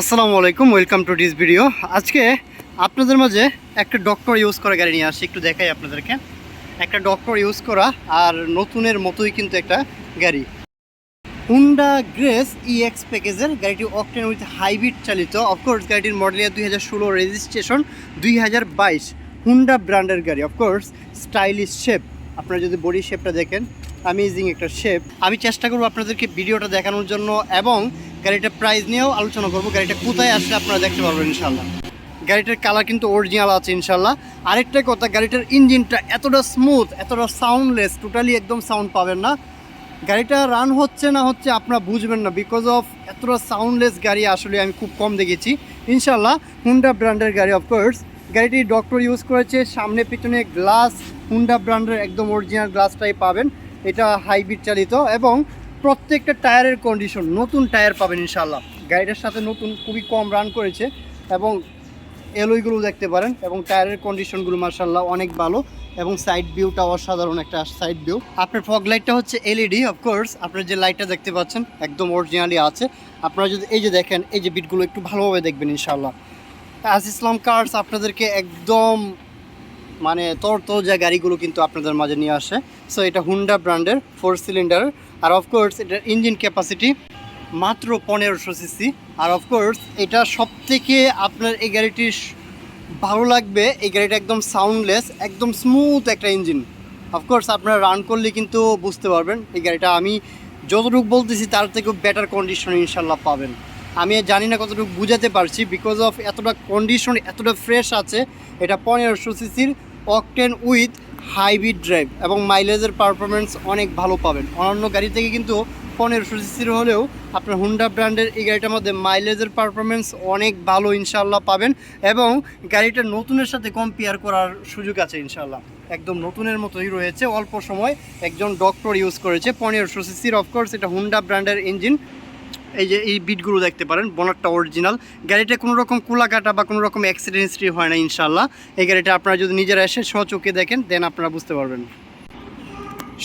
আসসালামু আলাইকুম, welcome to dish video. আজকে আপনাদের মাঝে একটা ডক্টর ইউজ করা গাড়ি নিয়ে আসছি একটু দেখাই আপনাদেরকে। একটা ডক্টর ইউজ করা আর নতুনের মতোই কিন্তু একটা গাড়ি। হুন্ডা গ্রেস ইএক্স প্যাকেজের গাড়িটি অকটেন উইথ হাইব্রিড চালিত। অফকোর্স গাড়িটির মডেল ইয়ার দুই হাজার ষোলো রেজিস্ট্রেশন দুই হাজার বাইশ। হুন্ডা ব্র্যান্ডের গাড়ি অফকোর্স স্টাইলিশ শেপ আপনারা যদি বডি শেপটা দেখেন অ্যামেজিং একটা শেপ আমি চেষ্টা করব আপনাদেরকে ভিডিওটা দেখানোর জন্য এবং গাড়িটার প্রাইস নিয়েও আলোচনা করব। গাড়িটা কোথায় আসলে আপনারা দেখতে পারবেন ইনশাল্লাহ গাড়িটার কালার কিন্তু অরিজিনাল আছে ইনশাল্লাহ আরেকটা কথা, গাড়িটার ইঞ্জিনটা এতটা স্মুথ এতটা সাউন্ডলেস টোটালি একদম সাউন্ড পাবেন না। গাড়িটা রান হচ্ছে না হচ্ছে আপনারা বুঝবেন না। বিকজ অফ এতটা সাউন্ডলেস গাড়ি আসলে আমি খুব কম দেখেছি। ইনশাল্লাহ হুন্ডা ব্র্যান্ডের গাড়ি অফকোর্স গাড়িটি ডক্টর ইউজ করেছে। সামনে, পিছনে গ্লাস হুন্ডা ব্র্যান্ডের একদম অরিজিনাল গ্লাসটাই পাবেন। এটা হাইব্রিড চালিত এবং প্রত্যেকটা টায়ারের কন্ডিশন নতুন টায়ার পাবেন ইনশাল্লাহ গাড়িটার সাথে নতুন, খুবই কম রান করেছে এবং এলোইগুলো দেখতে পারেন এবং টায়ারের কন্ডিশনগুলো মার্শাল্লাহ অনেক ভালো এবং সাইড ভিউটা অসাধারণ একটা সাইড ভিউ আপনার ফগ লাইটটা হচ্ছে এলইডি অফকোর্স আপনার যে লাইটটা দেখতে পাচ্ছেন একদম অরিজিনালি আছে। আপনারা যদি, এই যে দেখেন, এই যে বিটগুলো একটু ভালোভাবে দেখবেন ইনশাল্লাহ আজ ইসলাম কার্স আপনাদেরকে একদম মানে তোর তোর যে গাড়িগুলো কিন্তু আপনাদের মাঝে নিয়ে আসে। সো এটা হুন্ডা ব্র্যান্ডের ফোর সিলিন্ডার আর অফকোর্স এটার ইঞ্জিন ক্যাপাসিটি মাত্র পনেরোশো সিসি আর অফকোর্স এটা সব থেকে আপনার এই গাড়িটির স- ভালো লাগবে, এই গাড়িটা একদম সাউন্ডলেস একদম স্মুথ একটা ইঞ্জিন অফকোর্স আপনারা রান করলে কিন্তু বুঝতে পারবেন, এই গাড়িটা আমি যতটুকু বলতেছি, তার থেকেও বেটার কন্ডিশন ইনশাল্লাহ পাবেন। আমি জানি না কতটুকু বুঝাতে পারছি বিকজ অফ এতটা কন্ডিশন এতটা ফ্রেশ আছে, এটা পনেরোশো সিসির অকটেন উইথ হাইব্রিড ড্রাইভ এবং মাইলেজের পারফরমেন্স অনেক ভালো পাবেন। অন্যান্য গাড়ি থেকে কিন্তু পনেরোশো সিসির হলেও আপনার হুন্ডা ব্র্যান্ডের এই গাড়িটার মধ্যে মাইলেজের পারফরমেন্স অনেক ভালো ইনশাল্লাহ পাবেন এবং গাড়িটা নতুনের সাথে কম্পেয়ার করার সুযোগ আছে ইনশাল্লাহ একদম নতুনের মতোই রয়েছে, অল্প সময় একজন ডক্টর ইউজ করেছে। পনেরোশো সিসির অফকোর্স এটা হুন্ডা ব্র্যান্ডের ইঞ্জিন এই যে এই বিটগুলো দেখতে পারেন বনারটা অরিজিনাল গাড়িটা কোনো রকম কুলাকাটা বা কোনো রকম অ্যাক্সিডেন্ট হিস্ট্রি হয় না ইনশাল্লাহ এই গাড়িটা আপনারা যদি নিজেরা এসে স্বচোখে দেখেন দেন আপনারা বুঝতে পারবেন।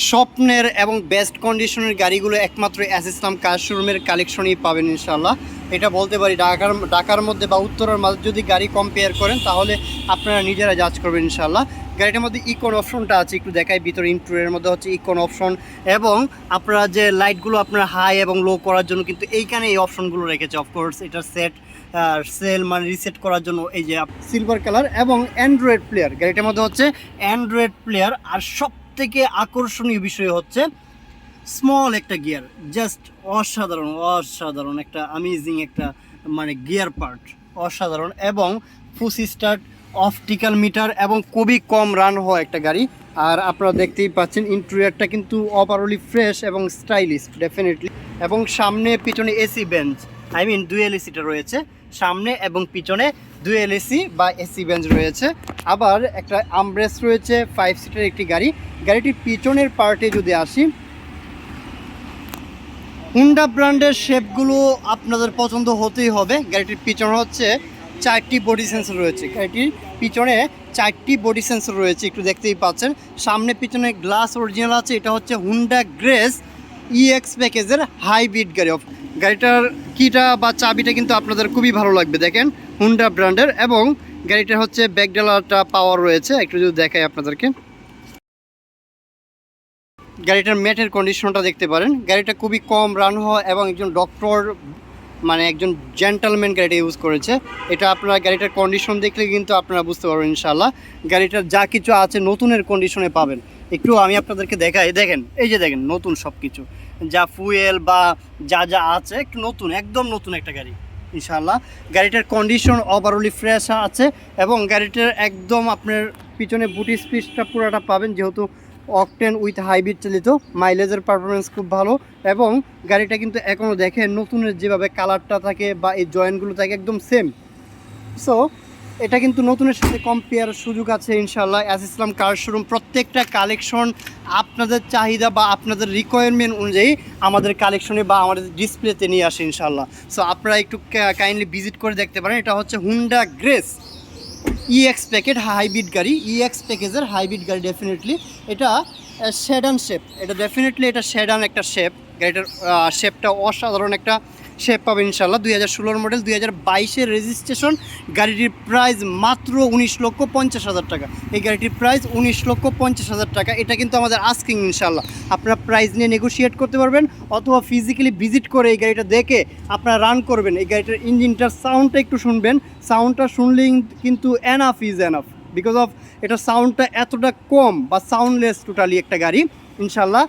স্বপ্নের এবং বেস্ট কন্ডিশনের গাড়িগুলো একমাত্র অ্যাস ইসলাম কার শোরুমের কালেকশনই পাবেন ইনশাল্লাহ এটা বলতে পারি, ঢাকার ঢাকার মধ্যে বা উত্তরের মাঝে যদি গাড়ি কম্পেয়ার করেন, তাহলে আপনারা নিজেরা জাজ করবেন ইনশাল্লাহ গাড়িটার মধ্যে ইকন অপশনটা আছে, একটু দেখায় ভিতরে ইন্টুরের মধ্যে হচ্ছে ইকন অপশন। এবং আপনারা যে লাইটগুলো আপনারা হাই এবং লো করার জন্য কিন্তু এইখানে এই অপশনগুলো রেখেছে অফকোর্স এটার সেট সেল মানে রিসেট করার জন্য এই যে সিলভার কালার এবং অ্যান্ড্রয়েড প্লেয়ার গাড়িটার মধ্যে হচ্ছে অ্যান্ড্রয়েড প্লেয়ার আর সব থেকে আকর্ষণীয় বিষয় হচ্ছে স্মল একটা গিয়ার জাস্ট অসাধারণ অসাধারণ একটা আমেজিং একটা মানে গিয়ার পার্ট অসাধারণ। এবং ফুসি স্টার্ট অপটিক্যাল মিটার এবং খুবই কম রান হওয়া একটা গাড়ি। আর আপনারা দেখতেই পাচ্ছেন ইন্টেরিয়ারটা কিন্তু অপারলি ফ্রেশ এবং স্টাইলিশ ডেফিনেটলি এবং সামনে পিছনে AC bench I mean dual এসিটা রয়েছে। সামনে এবং পিছনে দুয়েল এসি বা এসি বেঞ্চ রয়েছে। আবার একটা আমব্রেস রয়েছে ফাইভ সিটের একটি গাড়ি। গাড়িটির পিছনের পার্টে যদি আসি হুন্ডা ব্র্যান্ডের শেপগুলো আপনাদের পছন্দ হতেই হবে। গাড়িটির পিছনে হচ্ছে চারটি বডি সেন্সর রয়েছে। গাড়িটির পিছনে চারটি বডি সেন্সর রয়েছে, একটু দেখতেই পাচ্ছেন। সামনে পিছনে গ্লাস অরিজিনাল আছে, এটা হচ্ছে হুন্ডা গ্রেস ইএক্স প্যাকেজের হাইব্রিড গাড়ি। অফ গাড়িটার কিটা বা চাবিটা কিন্তু আপনাদের খুবই ভালো লাগবে, দেখেন। হুন্ডা ব্র্যান্ডের এবং গাড়িটার হচ্ছে ব্যাকডালাটা পাওয়ার রয়েছে, একটু যদি দেখাই আপনাদেরকে। গাড়িটার ম্যাটের কন্ডিশনটা দেখতে পারেন। গাড়িটা খুবই কম রান হওয়া এবং একজন ডক্টর মানে একজন জেন্টালম্যান গাড়িটা ইউজ করেছে। এটা আপনারা গাড়িটার কন্ডিশন দেখলে কিন্তু আপনারা বুঝতে পারবেন ইনশাল্লাহ গাড়িটার যা কিছু আছে নতুনের কন্ডিশনে পাবেন। একটু আমি আপনাদেরকে দেখাই, দেখেন, এই যে দেখেন, নতুন সব কিছু যা ফুয়েল বা যা যা আছে, একটু নতুন, একদম নতুন একটা গাড়ি ইনশাল্লাহ গাড়িটার কন্ডিশন ওভারঅলি ফ্রেশ আছে এবং গাড়িটার একদম আপনার পিছনে বুটি স্পিচটা পুরোটা পাবেন, যেহেতু অকটেন উইথ হাইব্রিড চালিত। মাইলেজের পারফরমেন্স খুব ভালো এবং গাড়িটা কিন্তু এখনও দেখে নতুনের যেভাবে কালারটা থাকে বা এই জয়েন্টগুলো থাকে একদম সেম সো এটা কিন্তু নতুনের সাথে কম্পেয়ার সুযোগ আছে ইনশাল্লাহ অ্যাস ইসলাম কার শোরুম প্রত্যেকটা কালেকশন আপনাদের চাহিদা বা আপনাদের রিকোয়ারমেন্ট অনুযায়ী আমাদের কালেকশনে বা আমাদের ডিসপ্লেতে নিয়ে আসে ইনশাল্লাহ সো আপনারা একটু কাইন্ডলি ভিজিট করে দেখতে পারেন। এটা হচ্ছে Honda Grace EX packet hybrid গাড়ি ইএক্স প্যাকেজের হাইব্রিড গাড়ি ডেফিনেটলি এটা শেডান শেপ এটা ডেফিনেটলি এটা শেডান একটা শেপ গাড়িটার শেপটা অসাধারণ একটা সে পাবে ইনশাল্লাহ দুই হাজার ষোলোর মডেল দুই হাজার বাইশের রেজিস্ট্রেশন গাড়িটির প্রাইস মাত্র উনিশ লক্ষ পঞ্চাশ হাজার টাকা। এই গাড়িটির প্রাইস উনিশ লক্ষ পঞ্চাশ হাজার টাকা। এটা কিন্তু আমাদের আস্কিং ইনশাল্লাহ আপনারা প্রাইস নিয়ে নেগোশিয়েট করতে পারবেন, অথবা ফিজিক্যালি ভিজিট করে এই গাড়িটা দেখে আপনারা রান করবেন। এই গাড়িটার ইঞ্জিনটার সাউন্ডটা একটু শুনবেন। সাউন্ডটা শুনলেই কিন্তু enough is enough because of এটা সাউন্ডটা এতটা কম বা সাউন্ডলেস টোটালি একটা গাড়ি। ইনশাল্লাহ